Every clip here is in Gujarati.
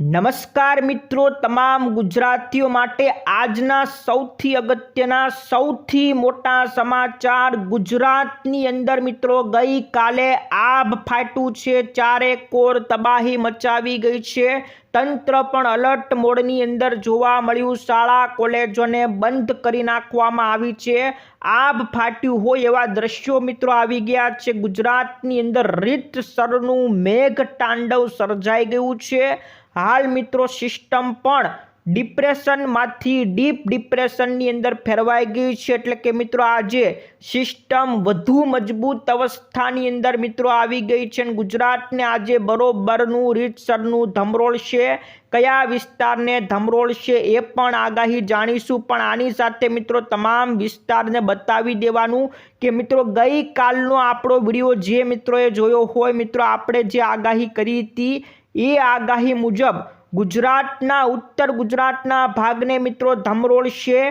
નમસ્કાર મિત્રો, તમામ ગુજરાતીઓ માટે આજના સૌથી અગત્યના, સૌથી મોટા સમાચાર ગુજરાતની અંદર મિત્રો. ગઈકાલે આભ ફાટ્યું છે, ચારે કોર તબાહી મચાવી ગઈ છે. તંત્ર પણ અલર્ટ મોડની અંદર જોવા મળ્યું. શાળા, કોલેજોને બંધ કરી નાખવામાં આવી છે. આભ ફાટ્યું હોય એવા દ્રશ્યો મિત્રો આવી ગયા છે. ગુજરાતની અંદર રીતસરનું મેઘ તાંડવ સર્જાઈ ગયું છે. હાલ મિત્રો સિસ્ટમ પણ ડિપ્રેશનમાંથી ડીપ ડિપ્રેશનની અંદર ફેરવાઈ ગઈ છે. એટલે કે મિત્રો આજે સિસ્ટમ વધુ મજબૂત અવસ્થાની અંદર મિત્રો આવી ગઈ છે અને ગુજરાતને આજે બરોબરનું રીતસરનું ધમરોળ છે. કયા વિસ્તારને ધમરોળ છે એ પણ આગાહી જાણીશું. પણ આની સાથે મિત્રો તમામ વિસ્તારને બતાવી દેવાનું કે મિત્રો ગઈકાલનો આપણો વીડિયો જે મિત્રોએ જોયો હોય મિત્રો, આપણે જે આગાહી કરી હતી એ આગાહી મુજબ ગુજરાતના, ઉત્તર ગુજરાતના ભાગને મિત્રો ધમરોળશે.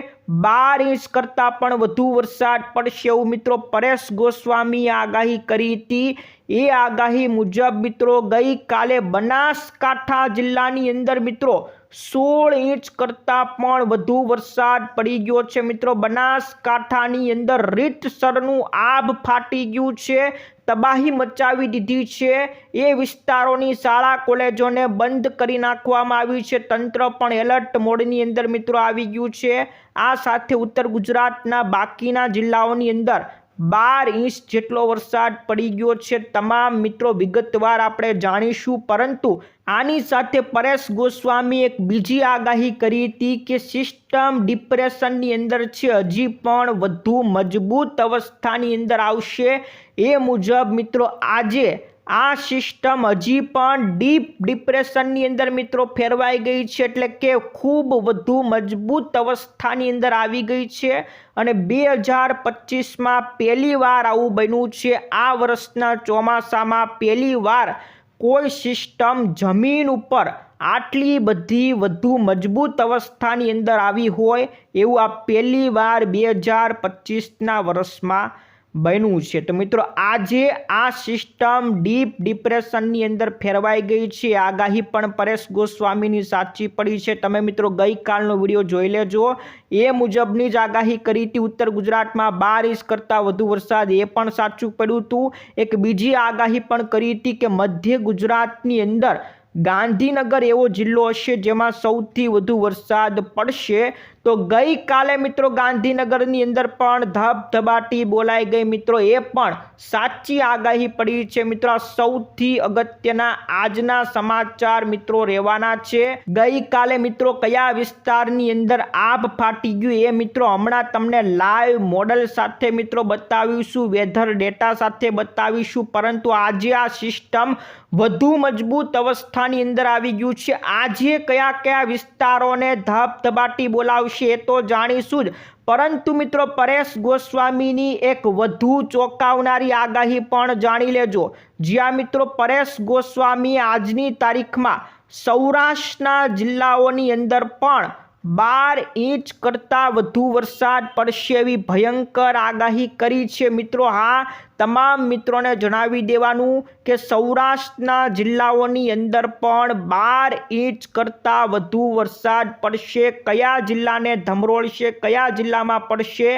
બાર ઇંચ કરતાં પણ વધુ વરસાદ પડશે એવું મિત્રો પરેશ ગોસ્વામીએ આગાહી કરી હતી. એ આગાહી મુજબ મિત્રો, ગઈકાલે બનાસકાંઠા જિલ્લાની અંદર મિત્રો સોળ ઇંચ કરતાં પણ વધુ વરસાદ પડી ગયો છે મિત્રો. બનાસકાંઠાની અંદર રીતસરનું આભ ફાટી ગયું છે, તબાહી મચાવી દીધી છે. એ વિસ્તારોની શાળા, કોલેજોને બંધ કરી નાખવામાં આવી છે. તંત્ર પણ એલર્ટ મોડની અંદર મિત્રો આવી ગયું છે. આ સાથે ઉત્તર ગુજરાતના બાકીના જિલ્લાઓની અંદર બાર ઇંચ જેટલો વરસાદ પડી ગયો છે. તમામ મિત્રો વિગતવાર આપણે જાણીશું, પરંતુ આની સાથે પરેશ ગોસ્વામી એક બીજી આગાહી કરી હતી કે સિસ્ટમ ડિપ્રેશનની અંદર છે. હજી પણ વધુ મજબૂત અવસ્થાની અંદર આવશે. એ મુજબ મિત્રો, આજે આ સિસ્ટમ હજી પણ ડીપ ડિપ્રેશનની અંદર મિત્રો ફેરવાઈ ગઈ છે એટલે કે ખૂબ વધુ મજબૂત અવસ્થાની અંદર આવી ગઈ છે અને બે હજાર પચીસમાં પહેલી વાર આવું બન્યું છે. આ વર્ષના ચોમાસામાં પહેલી વાર કોઈ સિસ્ટમ જમીન ઉપર આટલી બધી વધુ મજબૂત અવસ્થાની અંદર આવી હોય એવું આ પહેલી વાર બે હજાર પચીસના વર્ષમાં બન્યું છે. તો મિત્રો, આજે આ સિસ્ટમ ડીપ ડિપ્રેશનની અંદર ફેરવાઈ ગઈ છે. આગાહી પણ પરેશ ગોસ્વામીની સાચી પડી છે. તમે મિત્રો ગઈકાલનો વીડિયો જોઈ લેજો. એ મુજબની જ આગાહી કરી હતી. ઉત્તર ગુજરાતમાં બાર ઇંચ કરતાં વધુ વરસાદ એ પણ સાચું પડ્યું હતું. એક બીજી આગાહી પણ કરી હતી કે મધ્ય ગુજરાતની અંદર ગાંધીનગર એવો જિલ્લો હશે જેમાં સૌથી વધુ વરસાદ પડશે. તો ગઈકાલે મિત્રો ગાંધીનગરની અંદર પણ ધબધબાટી બોલાઈ ગઈ. મિત્રો, એ પણ સાચી આગાહી પડી છે. મિત્રો સૌથી અગત્યના આજના સમાચાર મિત્રો રહેવાના છે. ગઈકાલે મિત્રો કયા વિસ્તારની અંદર આભ ફાટી ગયું એ મિત્રો હમણાં તમને લાઈવ મોડલ સાથે મિત્રો બતાવીશું, વેધર ડેટા સાથે બતાવીશું. પરંતુ આજે આ સિસ્ટમ વધુ મજબૂત અવસ્થાની અંદર આવી ગયું છે. આજે કયા કયા વિસ્તારોને ધબધબાટી બોલાવશે એ તો જાણીશું જ. પરંતુ મિત્રો, પરેશ ગોસ્વામીની એક વધુ ચોંકાવનારી આગાહી પણ જાણી લેજો. જ્યાં મિત્રો, પરેશ ગોસ્વામી આજની તારીખમાં સૌરાષ્ટ્રના જિલ્લાઓની અંદર પણ બાર ઇંચ કરતાં વધુ વરસાદ પડશે એવી ભયંકર આગાહી કરી છે. મિત્રો, હા તમામ મિત્રોને જણાવી દેવાનું કે સૌરાષ્ટ્રના જિલ્લાઓની અંદર પણ બાર ઇંચ કરતાં વધુ વરસાદ પડશે. કયા જિલ્લાને ધમરોળશે, કયા જિલ્લામાં પડશે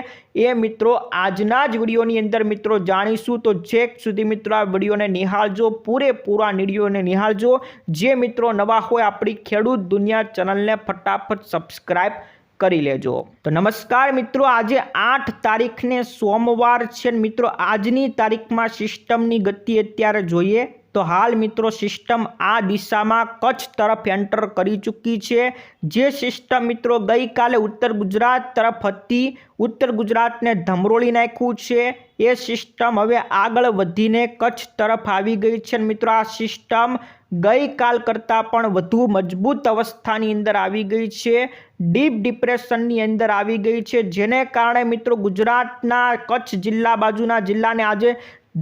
એ મિત્રો આજના જ વિડીયોની અંદર મિત્રો જાણીશું. તો છેક સુધી મિત્રો આ વિડીયોને નિહાળજો, પૂરેપૂરા વિડીયોને નિહાળજો. જે મિત્રો નવા હોય આપણી ખેડૂત દુનિયા ચેનલને ફટાફટ સબસ્ક્રાઈબ કરી લેજો. તો નમસ્કાર મિત્રો, આજે આઠ તારીખને સોમવાર છે. મિત્રો, આજની તારીખમાં સિસ્ટમની ગતિ અત્યારે જોઈએ. તો હાલ મિત્રો સિસ્ટમ આ દિશામાં કચ્છ તરફ એન્ટર કરી ચૂકી છે. જે સિસ્ટમ મિત્રો ગઈકાલે ઉત્તર ગુજરાત તરફ હતી. ઉત્તર ગુજરાતને ધમરોળી નાખ્યું છે. એ સિસ્ટમ હવે આગળ વધીને કચ્છ તરફ આવી ગઈ છે મિત્રો આ સિસ્ટમ ગઈકાલ કરતાં પણ વધુ મજબૂત અવસ્થાની અંદર આવી ગઈ છે. ડીપ ડિપ્રેશનની અંદર આવી ગઈ છે. જેને કારણે મિત્રો ગુજરાતના કચ્છ જિલ્લા બાજુના જિલ્લાને આજે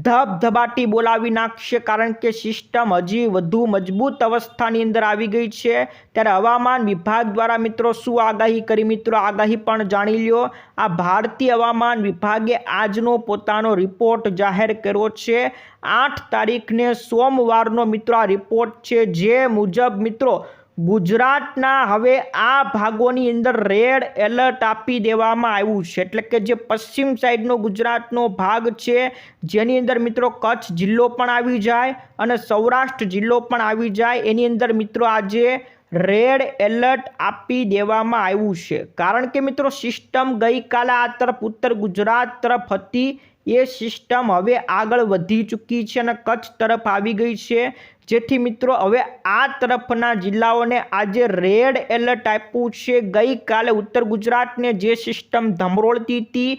ધબધબાટી બોલાવી નાખશે કારણ કે સિસ્ટમ હજી વધુ મજબૂત અવસ્થાની અંદર આવી ગઈ છે. ત્યારે હવામાન વિભાગ દ્વારા મિત્રો શું આગાહી કરી? મિત્રો આગાહી પણ જાણી લ્યો. આ ભારતીય હવામાન વિભાગે આજનો પોતાનો રિપોર્ટ જાહેર કર્યો છે. આઠ તારીખને સોમવારનો મિત્રો આ રિપોર્ટ છે. જે મુજબ મિત્રો ગુજરાતના હવે આ ભાગોની અંદર રેડ એલર્ટ આપી દેવામાં આવ્યું છે. એટલે કે જે પશ્ચિમ સાઈડનો ગુજરાતનો ભાગ છે, જેની અંદર મિત્રો કચ્છ જિલ્લો પણ આવી જાય અને સૌરાષ્ટ્ર જિલ્લો પણ આવી જાય. એની અંદર મિત્રો આજે રેડ એલર્ટ આપી દેવામાં આવ્યું છે. કારણ કે મિત્રો સિસ્ટમ ગઈકાલે આ તરફ ઉત્તર ગુજરાત તરફ હતી. એ સિસ્ટમ હવે આગળ વધી ચૂકી છે અને કચ્છ તરફ આવી ગઈ છે. જેથી મિત્રો હવે આ તરફના જિલ્લાઓને આજે રેડ એલર્ટ આપ્યું છે. ગઈકાલે ઉત્તર ગુજરાતને જે સિસ્ટમ ધમરોળતી હતી,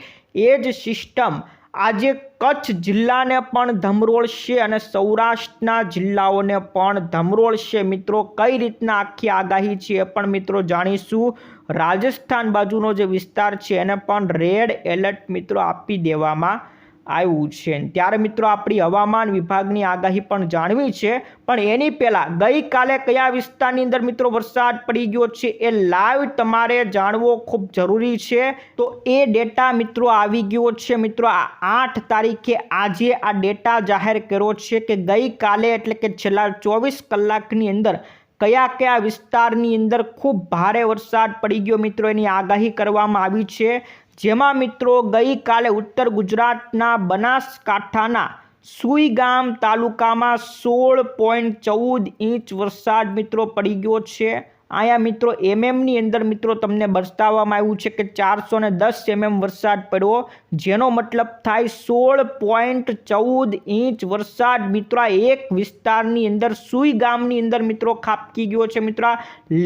એ જ સિસ્ટમ આજે કચ્છ જિલ્લાને પણ ધમરોળશે અને સૌરાષ્ટ્રના જિલ્લાઓને પણ ધમરોળશે. મિત્રો, કઈ રીતના આખી આગાહી છે એ પણ મિત્રો જાણીશું. રાજસ્થાન બાજુનો જે વિસ્તાર છે, એને પણ રેડ એલર્ટ મિત્રો આપી દેવામાં આવ્યું છે. ત્યારે મિત્રો આપણી હવામાન વિભાગની આગાહી પણ જાણવી છે. પણ એની પહેલાં ગઈકાલે કયા વિસ્તારની અંદર મિત્રો વરસાદ પડી ગયો છે એ લાઈવ તમારે જાણવો ખૂબ જરૂરી છે. તો એ ડેટા મિત્રો આવી ગયો છે મિત્રો. આ આઠ તારીખે આજે આ ડેટા જાહેર કર્યો છે કે ગઈકાલે એટલે કે છેલ્લા ચોવીસ કલાકની અંદર કયા કયા વિસ્તારની અંદર ખૂબ ભારે વરસાદ પડી ગયો મિત્રો એની આગાહી કરવામાં આવી છે. જેમાં મિત્રો ગઈકાલે ઉત્તર ગુજરાતના બનાસકાંઠાના સુઈગામ તાલુકામાં સોળ પોઈન્ટ ચૌદ ઇંચ વરસાદ મિત્રો પડી ગયો છે. અહીંયા મિત્રો એમએમની અંદર મિત્રો તમને બતાવવામાં આવ્યું છે કે ચારસો ને દસ એમએમ વરસાદ પડ્યો, જેનો મતલબ થાય સોળ પોઈન્ટ ચૌદ ઇંચ વરસાદ. મિત્રો એક વિસ્તારની અંદર સુઈ ગામની અંદર મિત્રો ખાપકી ગયો છે મિત્રો.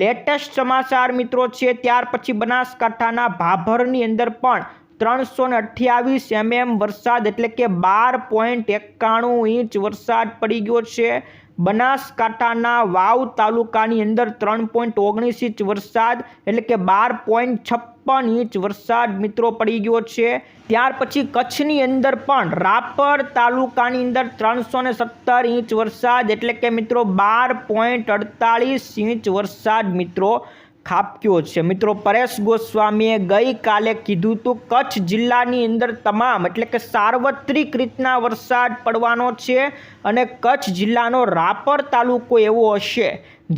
લેટેસ્ટ સમાચાર મિત્રો છે, ત્યાર પછી બનાસકાંઠાના ભાભરની અંદર પણ ત્રણસો ને અઠ્યાવીસ એમએમ વરસાદ એટલે કે બાર પોઈન્ટ એકાણું ઇંચ વરસાદ પડી ગયો છે. બનાસકાંઠાના વાવ તાલુકાની અંદર ત્રણ પોઈન્ટ ઓગણીસ ઇંચ વરસાદ, એટલે કે બાર પોઈન્ટ છપ્પન ઇંચ વરસાદ મિત્રો પડી ગયો છે. ત્યાર પછી કચ્છની અંદર પણ રાપર તાલુકાની અંદર ત્રણસો ને સત્તર ઇંચ વરસાદ, એટલે કે મિત્રો બાર પોઈન્ટ અડતાલીસ ઇંચ વરસાદ મિત્રો ખાબક્યો છે. મિત્રો, પરેશ ગોસ્વામીએ ગઈકાલે કીધું હતું, કચ્છ જિલ્લાની અંદર તમામ એટલે કે સાર્વત્રિક રીતના વરસાદ પડવાનો છે અને કચ્છ જિલ્લાનો રાપર તાલુકો એવો હશે,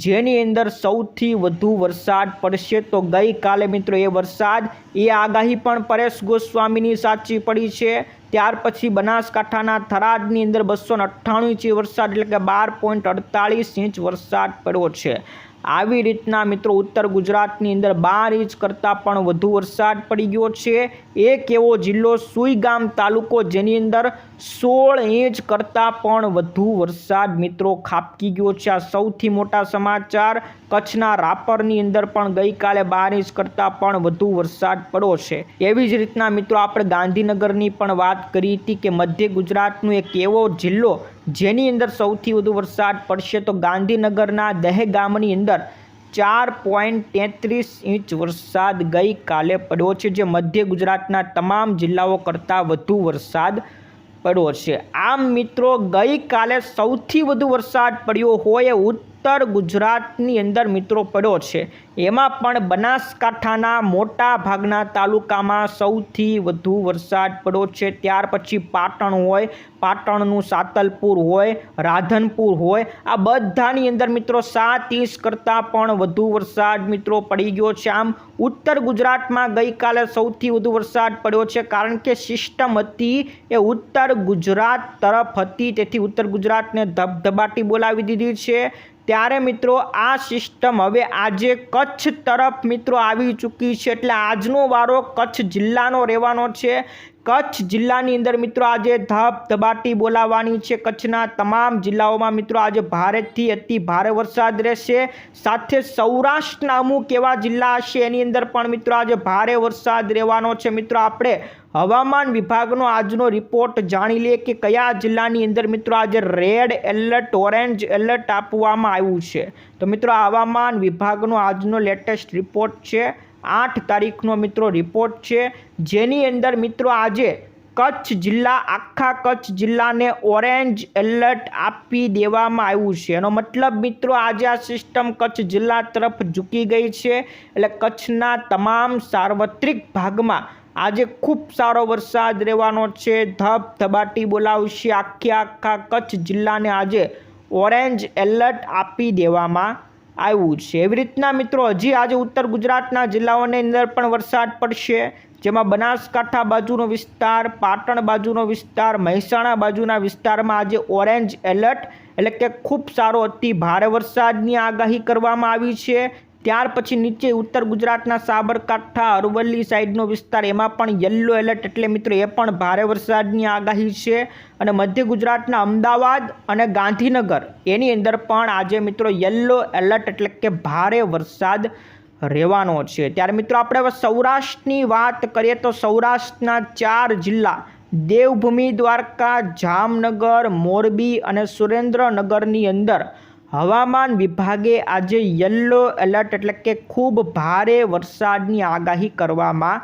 જેની અંદર સૌથી વધુ વરસાદ પડશે. તો ગઈકાલે મિત્રો એ વરસાદ, એ આગાહી પણ પરેશ ગોસ્વામીની સાચી પડી છે. ત્યાર પછી બનાસકાંઠાના થરાદની અંદર બસો અઠ્ઠાણું ઇંચ વરસાદ એટલે કે બાર પોઈન્ટ અડતાલીસ ઇંચ વરસાદ પડ્યો છે. આવી રીતના મિત્રો ઉત્તર ગુજરાતની અંદર બાર ઇંચ કરતાં પણ વધુ વરસાદ પડી ગયો છે. એક એવો જિલ્લો સુઈગામ તાલુકો જેની અંદર સોળ ઇંચ કરતાં પણ વધુ વરસાદ મિત્રો ખાબકી ગયો છે. આ સૌથી મોટા સમાચાર, કચ્છના રાપરની અંદર પણ ગઈકાલે બાર ઇંચ કરતાં પણ વધુ વરસાદ પડ્યો છે. એવી જ રીતના મિત્રો આપણે ગાંધીનગરની પણ વાત કરી હતી કે મધ્ય ગુજરાતનો એક એવો જિલ્લો જેની અંદર સૌથી વધુ વરસાદ પડશે તો ગાંધીનગરના દહેગામની અંદર ચાર પોઈન્ટ તેત્રીસ ઇંચ વરસાદ ગઈકાલે પડ્યો છે, જે મધ્ય ગુજરાતના તમામ જિલ્લાઓ કરતાં વધુ વરસાદ પડ્યો છે. આમ મિત્રો, ગઈકાલે સૌથી વધુ વરસાદ પડ્યો હોય ઉત્તર ગુજરાતની અંદર મિત્રો પડ્યો છે. એમાં પણ બનાસકાંઠાના મોટા ભાગના તાલુકામાં સૌથી વધુ વરસાદ પડ્યો છે. ત્યાર પછી પાટણ હોય, પાટણનું સાતલપુર હોય, રાધનપુર હોય, આ બધાની અંદર મિત્રો સાત ઇંચ કરતાં પણ વધુ વરસાદ મિત્રો પડી ગયો છે. આમ ઉત્તર ગુજરાતમાં ગઈકાલે સૌથી વધુ વરસાદ પડ્યો છે કારણ કે સિસ્ટમ હતી એ ઉત્તર ગુજરાત તરફ હતી. તેથી ઉત્તર ગુજરાતને ધબધબાટી બોલાવી દીધી છે. ત્યારે મિત્રો આ સિસ્ટમ હવે આજે કચ્છ તરફ મિત્રો આવી ચૂકી છે એટલે આજનો વારો કચ્છ જિલ્લાનો રહેવાનો છે. કચ્છ જિલ્લાની અંદર મિત્રો આજે ધબધબાટી બોલાવવાની છે. કચ્છના તમામ જિલ્લાઓમાં મિત્રો આજે ભારેથી અતિ ભારે વરસાદ રહેશે. સાથે સૌરાષ્ટ્રના અમુક એવા જિલ્લા હશે એની અંદર પણ મિત્રો આજે ભારે વરસાદ રહેવાનો છે. મિત્રો આપણે હવામાન વિભાગનો આજનો રિપોર્ટ જાણી લે કે કયા જિલ્લાની અંદર મિત્રો આજે રેડ એલર્ટ, ઓરેન્જ એલર્ટ આપવામાં આવ્યું છે. તો મિત્રો હવામાન વિભાગનો આજનો લેટેસ્ટ રિપોર્ટ છે. આઠ તારીખનો મિત્રો રિપોર્ટ છે. જેની અંદર મિત્રો આજે કચ્છ જિલ્લા, આખા કચ્છ જિલ્લાને ઓરેન્જ એલર્ટ આપી દેવામાં આવ્યું છે. એનો મતલબ મિત્રો આજે આ સિસ્ટમ કચ્છ જિલ્લા તરફ ઝૂકી ગઈ છે. એટલે કચ્છના તમામ સાર્વત્રિક ભાગમાં આજે ખૂબ સારો વરસાદ રહેવાનો છે. ધબધબાટી બોલાવશે. આખી આખા કચ્છ જિલ્લાને આજે ઓરેન્જ એલર્ટ આપી દેવામાં આવ્યું છે. એવી રીતના મિત્રો, હજી આજે ઉત્તર ગુજરાતના જિલ્લાઓની અંદર પણ વરસાદ પડશે. જેમાં બનાસકાંઠા બાજુનો વિસ્તાર, પાટણ બાજુનો વિસ્તાર, મહેસાણા બાજુના વિસ્તારમાં આજે ઓરેન્જ એલર્ટ, એટલે કે ખૂબ સારો અતિ ભારે વરસાદની આગાહી કરવામાં આવી છે. ત્યાર પછી નીચે ઉત્તર ગુજરાતના સાબરકાંઠા, અરવલ્લી સાઈડનો વિસ્તાર, એમાં પણ યલો એલર્ટ એટલે મિત્રો એ પણ ભારે વરસાદની આગાહી છે. અને મધ્ય ગુજરાતના અમદાવાદ અને ગાંધીનગર, એની અંદર પણ આજે મિત્રો યલો એલર્ટ એટલે કે ભારે વરસાદ રહેવાનો છે. ત્યારે મિત્રો આપણે હવે સૌરાષ્ટ્રની વાત કરીએ તો સૌરાષ્ટ્રના ચાર જિલ્લા, દેવભૂમિ, દ્વારકા, જામનગર, મોરબી અને સુરેન્દ્રનગરની અંદર હવામાન વિભાગે આજે યલો એલર્ટ એટલે કે ખૂબ ભારે વરસાદની આગાહી કરવામાં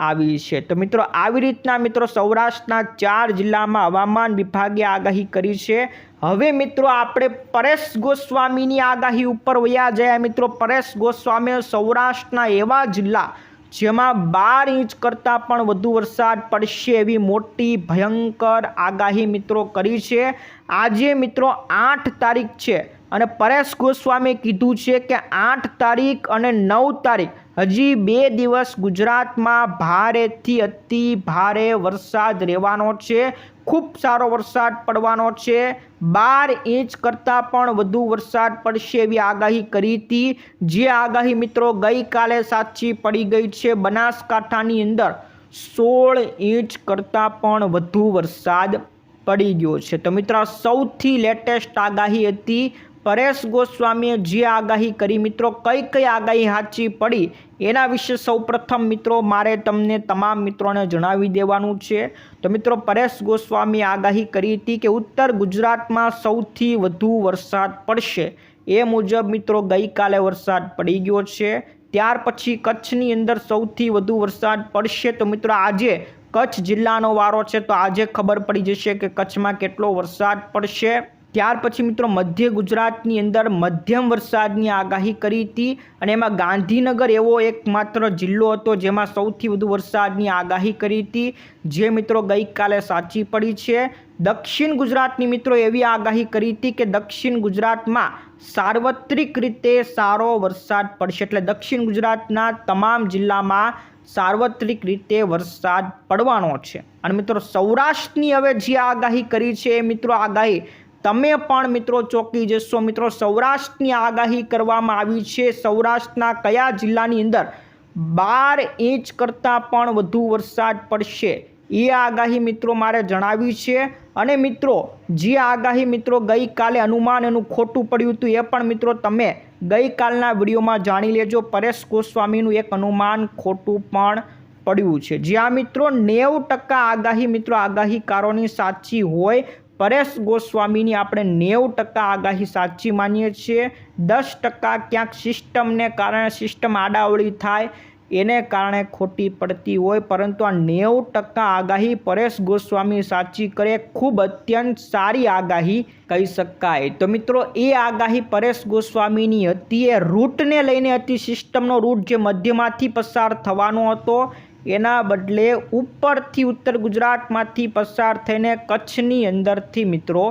આવી છે. તો મિત્રો, આવી રીતના મિત્રો સૌરાષ્ટ્રના ચાર જિલ્લામાં હવામાન વિભાગે આગાહી કરી છે. હવે મિત્રો, આપણે પરેશ ગોસ્વામીની આગાહી ઉપર વયા જાય મિત્રો. પરેશ ગોસ્વામીએ સૌરાષ્ટ્રના એવા જિલ્લા જેમાં બાર ઇંચ કરતાં પણ વધુ વરસાદ પડશે એવી મોટી ભયંકર આગાહી મિત્રો કરી છે. આજે મિત્રો આઠ તારીખ છે. અને પરેશ ગોસ્વામીએ કીધું છે કે આઠ તારીખ અને નવ તારીખ હજી બે દિવસ ગુજરાતમાં ભારેથી અતિ ભારે વરસાદ રહેવાનો છે. ખૂબ સારો વરસાદ પડવાનો છે. બાર ઇંચ કરતાં પણ વધુ વરસાદ પડશે એવી આગાહી કરી હતી. જે આગાહી મિત્રો ગઈકાલે સાચી પડી ગઈ છે. બનાસકાંઠાની અંદર સોળ ઇંચ કરતાં પણ વધુ વરસાદ પડી ગયો છે. તો મિત્રો, સૌથી લેટેસ્ટ આગાહી હતી પરેશ ગોસ્વામીએ જે આગાહી કરી, મિત્રો, કઈ કઈ આગાહી સાચી પડી, એના વિશે સૌપ્રથમ, મિત્રો, મારે તમને તમામ મિત્રોને જણાવી દેવાનું છે. તો, મિત્રો, પરેશ ગોસ્વામી આગાહી કરી હતી કે ઉત્તર ગુજરાતમાં સૌથી વધુ વરસાદ પડશે. એ મુજબ, મિત્રો, ગઈકાલે વરસાદ પડી ગયો છે. ત્યાર પછી કચ્છની અંદર સૌથી વધુ વરસાદ પડશે. તો, મિત્રો, આજે કચ્છ જિલ્લાનો વારો છે. તો, આજે ખબર પડી જશે કે કચ્છમાં કેટલો વરસાદ પડશે. ત્યાર પછી મિત્રો મધ્ય ગુજરાતની અંદર મધ્યમ વરસાદની આગાહી કરી હતી અને એમાં ગાંધીનગર એવો એકમાત્ર જિલ્લો હતો જેમાં સૌથી વધુ વરસાદની આગાહી કરી હતી. જે મિત્રો ગઈકાલે સાચી પડી છે. દક્ષિણ ગુજરાતની મિત્રો એવી આગાહી કરી હતી કે દક્ષિણ ગુજરાતમાં સાર્વત્રિક રીતે સારો વરસાદ પડશે. એટલે દક્ષિણ ગુજરાતના તમામ જિલ્લામાં સાર્વત્રિક રીતે વરસાદ પડવાનો છે. અને મિત્રો સૌરાષ્ટ્રની હવે જે આગાહી કરી છે એ મિત્રો આગાહી તમે પણ મિત્રો ચોંકી જશો. મિત્રો, સૌરાષ્ટ્રની આગાહી કરવામાં આવી છે. સૌરાષ્ટ્રના કયા જિલ્લાની અંદર બાર ઇંચ કરતાં પણ વધુ વરસાદ પડશે? એ આગાહી મિત્રો મારે જણાવી છે. અને મિત્રો, જે આગાહી મિત્રો ગઈકાલે અનુમાન એનું ખોટું પડ્યું હતું, એ પણ મિત્રો તમે ગઈકાલના વિડીયોમાં જાણી લેજો. પરેશ ગોસ્વામીનું એક અનુમાન ખોટું પણ પડ્યું છે. જ્યાં મિત્રો નેવું ટકા આગાહી મિત્રો આગાહીકારોની સાચી હોય પરેશ ગોસ્વામીની આપણે નેવું ટકા આગાહી સાચી માનીએ છીએ. દસ ટકા ક્યાંક સિસ્ટમને કારણે સિસ્ટમ આડાવળી થાય, એને કારણે ખોટી પડતી હોય. પરંતુ આ નેવું ટકા આગાહી પરેશ ગોસ્વામી સાચી કરે. ખૂબ અત્યંત સારી આગાહી કહી શકાય. તો મિત્રો, એ આગાહી પરેશ ગોસ્વામીની હતી. એ રૂટને લઈને હતી. સિસ્ટમનો રૂટ જે મધ્યમાંથી પસાર થવાનો હતો. એના બદલે ઉપરથી ઉત્તર ગુજરાતમાંથી પસાર થઈને કચ્છની અંદરથી મિત્રો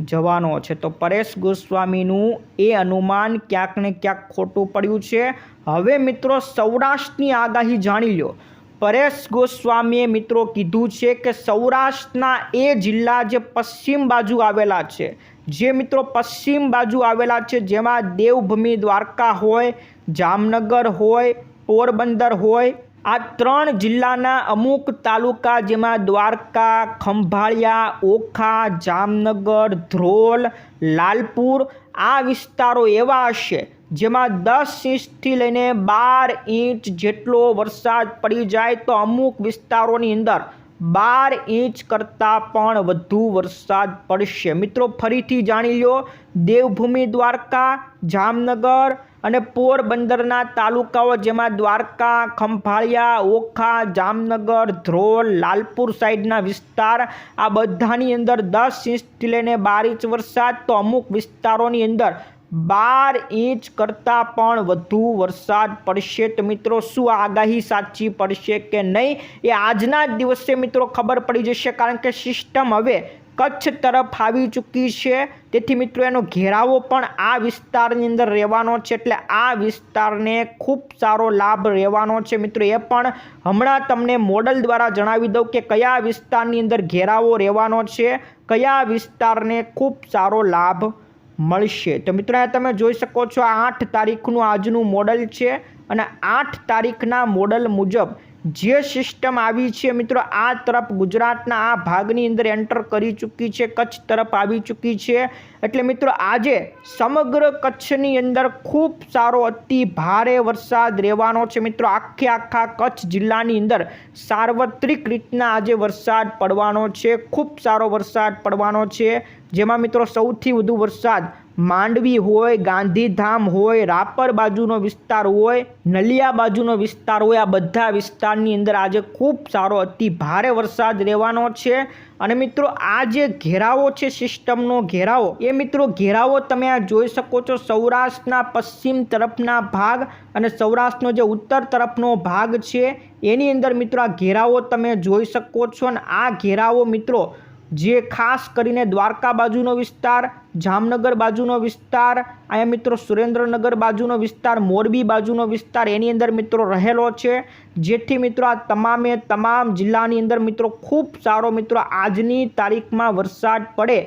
જવાનો છે. તો પરેશ ગોસ્વામીનું એ અનુમાન ક્યાંક ને ક્યાંક ખોટું પડ્યું છે. હવે મિત્રો સૌરાષ્ટ્રની આગાહી જાણી લો. પરેશ ગોસ્વામીએ મિત્રો કીધું છે કે સૌરાષ્ટ્રના એ જિલ્લા જે પશ્ચિમ બાજુ આવેલા છે, જે મિત્રો પશ્ચિમ બાજુ આવેલા છે, જેમાં દેવભૂમિ દ્વારકા હોય, જામનગર હોય, પોરબંદર હોય આ ત્રણ જિલ્લાના અમુક તાલુકા જેમાં દ્વારકા, ખંભાળિયા, ઓખા, જામનગર, ધ્રોલ, લાલપુર આ વિસ્તારો એવા હશે જેમાં દસ ઇંચથી લઈને બાર ઇંચ જેટલો વરસાદ પડી જાય તો અમુક વિસ્તારોની અંદર બાર ઇંચ કરતાં પણ વધુ વરસાદ પડશે. મિત્રો, ફરીથી જાણી લો દેવભૂમિ દ્વારકા, જામનગર અને પોરબંદરના તાલુકાઓ જેમાં દ્વારકા, ખંભાળિયા, ઓખા, જામનગર, ધ્રોલ, લાલપુર સાઈડના વિસ્તાર, આ બધાની અંદર દસ ઇંચથી લઈને બાર ઇંચ વરસાદ તો અમુક વિસ્તારોની અંદર બાર ઇંચ કરતાં પણ વધુ વરસાદ પડશે. તો મિત્રો, શું આગાહી સાચી પડશે કે નહીં? એ આજના જ દિવસે મિત્રો ખબર પડી જશે કારણ કે સિસ્ટમ હવે કચ્છ તરફ આવી ચૂકી છે. તેથી મિત્રો, એનો ઘેરાવો પણ આ વિસ્તારની અંદર રહેવાનો છે. એટલે આ વિસ્તારને ખૂબ સારો લાભ રહેવાનો છે. મિત્રો, એ પણ હમણાં તમને મોડલ દ્વારા જણાવી દઉં કે કયા વિસ્તારની અંદર ઘેરાવો રહેવાનો છે. કયા વિસ્તારને ખૂબ સારો લાભ મળશે. તો મિત્રો તમે જોઈ શકો છો આઠ તારીખનું આજનું મોડલ છે. અને આઠ તારીખના મોડલ મુજબ જે સિસ્ટમ આવી છે મિત્રો, આ તરફ ગુજરાતના આ ભાગની અંદર એન્ટર કરી ચૂકી છે, કચ્છ તરફ આવી ચૂકી છે. એટલે મિત્રો, આજે સમગ્ર કચ્છની અંદર ખૂબ સારો, અતિ ભારે વરસાદ રહેવાનો છે મિત્રો. આખે આખા કચ્છ જિલ્લાની અંદર સાર્વત્રિક રીતના આજે વરસાદ પડવાનો છે, ખૂબ સારો વરસાદ પડવાનો છે. જેમાં મિત્રો, સૌથી વધુ વરસાદ માંડવી હોય, ગાંધીધામ હોય, રાપર બાજુનો વિસ્તાર હોય, નલિયા બાજુનો વિસ્તાર હોય, આ બધા વિસ્તારની અંદર આજે ખૂબ સારો, અતિ ભારે વરસાદ રહેવાનો છે. અને મિત્રો, આ જે ઘેરાવો છે સિસ્ટમનો ઘેરાવો, એ મિત્રો ઘેરાવો તમે આ જોઈ શકો છો સૌરાષ્ટ્રના પશ્ચિમ તરફના ભાગ અને સૌરાષ્ટ્રનો જે ઉત્તર તરફનો ભાગ છે. એની અંદર મિત્રો આ ઘેરાવો તમે જોઈ શકો છો અને આ ઘેરાવો મિત્રો જે ખાસ કરીને દ્વારકા બાજુનો વિસ્તાર, જામનગર બાજુનો વિસ્તાર, અહીંયા મિત્રો સુરેન્દ્રનગર બાજુનો વિસ્તાર, મોરબી બાજુનો વિસ્તાર એની અંદર મિત્રો રહેલો છે. જેથી મિત્રો આ તમામે તમામ જિલ્લાની અંદર મિત્રો ખૂબ સારો મિત્રો આજની તારીખમાં વરસાદ પડે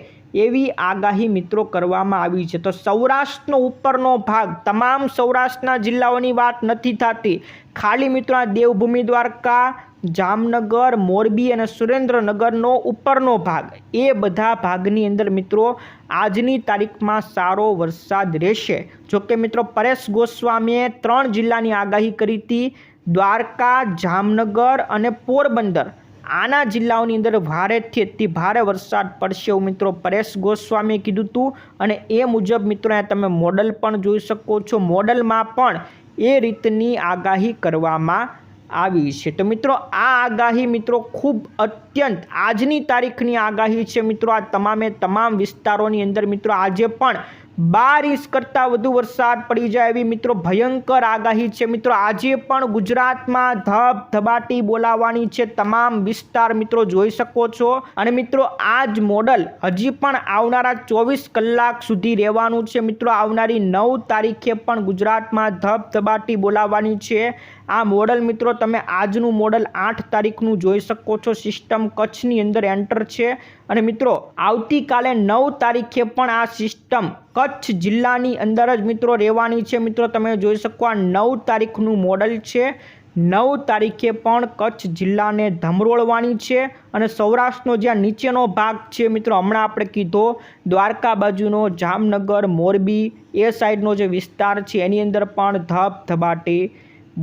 એવી આગાહી મિત્રો કરવામાં આવી છે. તો સૌરાષ્ટ્રનો ઉપરનો ભાગ, તમામ સૌરાષ્ટ્રના જિલ્લાઓની વાત નથી થતી. ખાલી મિત્રો આ દેવભૂમિ દ્વારકા જામનગર, મોરબી અને સુરેન્દ્રનગરનો ઉપરનો ભાગ. એ બધા ભાગની અંદર મિત્રો આજની તારીખમાં સારો વરસાદ રહેશે. જોકે મિત્રો પરેશ ગોસ્વામીએ ત્રણ જિલ્લાની આગાહી કરી હતી. દ્વારકા, જામનગર અને પોરબંદર. આના જિલ્લાઓની અંદર ભારેથી અતિ ભારે વરસાદ પડશે એવું મિત્રો પરેશ ગોસ્વામીએ કીધું હતું. અને એ મુજબ મિત્રો તમે મોડલ પણ જોઈ શકો છો. મોડલમાં પણ એ રીતની આગાહી કરવામાં આવી છે. તો મિત્રો, આ આગાહી મિત્રો ખૂબ અત્યંત આજની તારીખની આગાહી છે મિત્રો. આ તમામે તમામ વિસ્તારોની અંદર મિત્રો આજે પણ બાર ઇંચ કરતાં વધુ વરસાદ પડી જાય એવી મિત્રો ભયંકર આગાહી છે મિત્રો. આજે પણ ગુજરાતમાં ધબ ધબાટી બોલાવવાની છે તમામ વિસ્તાર મિત્રો, જોઈ શકો છો. અને મિત્રો, આ જ મોડલ હજી પણ આવનારા ચોવીસ કલાક સુધી રહેવાનું છે મિત્રો. આવનારી નવ તારીખે પણ ગુજરાતમાં ધબ ધબાટી બોલાવવાની છે. આ મોડલ મિત્રો તમે આજનું મોડલ આઠ તારીખનું જોઈ શકો છો. સિસ્ટમ કચ્છની અંદર એન્ટર છે. અને મિત્રો, આવતીકાલે નવ તારીખે પણ આ સિસ્ટમ કચ્છ જિલ્લાની અંદર જ મિત્રો રહેવાની છે. મિત્રો, તમે જોઈ શકો આ નવ તારીખનું મોડલ છે. નવ તારીખે પણ કચ્છ જિલ્લાને ધમરોળવાની છે. અને સૌરાષ્ટ્રનો જ્યાં નીચેનો ભાગ છે મિત્રો, હમણાં આપણે કીધો, દ્વારકા બાજુનો, જામનગર, મોરબી, એ સાઈડનો જે વિસ્તાર છે, એની અંદર પણ ધબ ધબાટી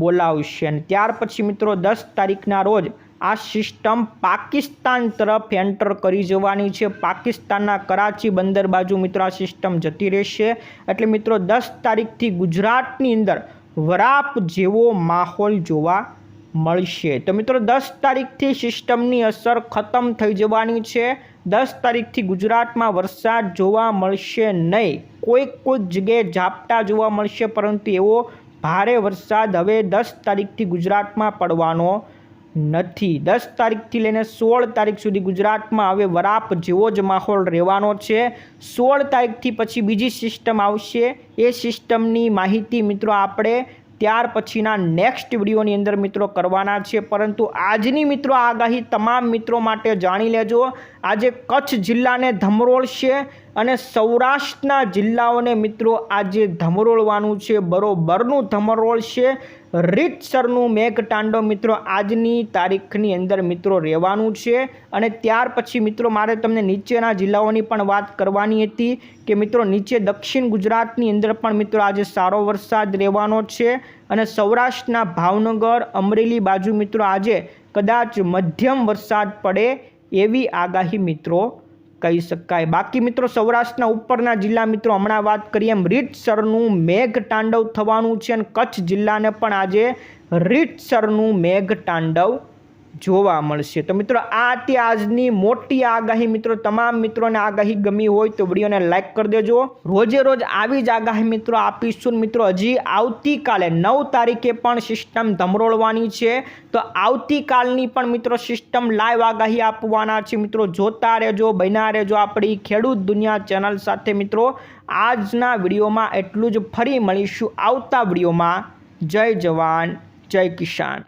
બોલાવશે. અને ત્યાર પછી મિત્રો દસ તારીખના રોજ આ સિસ્ટમ પાકિસ્તાન તરફ એન્ટર કરી જવાની છે. પાકિસ્તાનના કરાચી બંદર બાજુ મિત્રો આ સિસ્ટમ જતી રહેશે. એટલે મિત્રો દસ તારીખથી ગુજરાતની અંદર વરાપ જેવો માહોલ જોવા મળશે. તો મિત્રો દસ તારીખથી સિસ્ટમની અસર ખતમ થઈ જવાની છે. દસ તારીખથી ગુજરાતમાં વરસાદ જોવા મળશે નહીં. કોઈક કોઈક જગ્યાએ ઝાપટા જોવા મળશે, પરંતુ એવો ભારે વરસાદ હવે દસ તારીખથી ગુજરાતમાં પડવાનો નથી. દસ તારીખથી લઈને સોળ તારીખ સુધી ગુજરાતમાં હવે વરાપ જેવો જ માહોલ રહેવાનો છે. સોળ તારીખથી પછી બીજી સિસ્ટમ આવશે. એ સિસ્ટમની માહિતી મિત્રો આપણે ત્યાર પછીના નેક્સ્ટ વિડીયોની અંદર મિત્રો કરવાના છે. પરંતુ આજની મિત્રો આગાહી તમામ મિત્રો માટે જાણી લેજો. આજે કચ્છ જિલ્લાને ધમરોળશે. અને સૌરાષ્ટ્રના જિલ્લાઓને મિત્રો આજે ધમરોળવાનું છે. બરોબરનું ધમરોળ છે. રીતસરનું મેઘતાંડવ મિત્રો આજની તારીખની અંદર મિત્રો રહેવાનું છે. અને ત્યાર પછી મિત્રો મારે તમને નીચેના જિલ્લાઓની પણ વાત કરવાની હતી કે મિત્રો નીચે દક્ષિણ ગુજરાતની અંદર પણ મિત્રો આજે સારો વરસાદ રહેવાનો છે. અને સૌરાષ્ટ્રના ભાવનગર, અમરેલી બાજુ મિત્રો આજે કદાચ મધ્યમ વરસાદ પડે એવી આગાહી મિત્રો કહી શકાય. બાકી મિત્રો, સૌરાષ્ટ્રના ઉપરના જિલ્લા મિત્રો, હમણાં વાત કરીએ એમ, રીતસરનું મેઘ તાંડવ થવાનું છે અને કચ્છ જિલ્લાને પણ આજે રીતસરનું મેઘ તાંડવ જોવા મળશે. તો મિત્રો, આ હતી આજની મોટી આગાહી. મિત્રો, તમામ મિત્રોને આગાહી ગમી હોય તો વિડીયોને લાઇક કરી દેજો. રોજે રોજ આવી જ આગાહી મિત્રો આપીશું. મિત્રો, હજી આવતીકાલે નવ તારીખે પણ સિસ્ટમ ધમરોળવાની છે. તો આવતીકાલની પણ મિત્રો સિસ્ટમ લાઈવ આગાહી આપવાના છે. મિત્રો, જોતા રહેજો, બન્યા રહેજો આપણી ખેડૂત દુનિયા ચેનલ સાથે. મિત્રો, આજના વિડીયોમાં એટલું જ. ફરી મળીશું આવતા વિડીયોમાં. જય જવાન, જય કિસાન.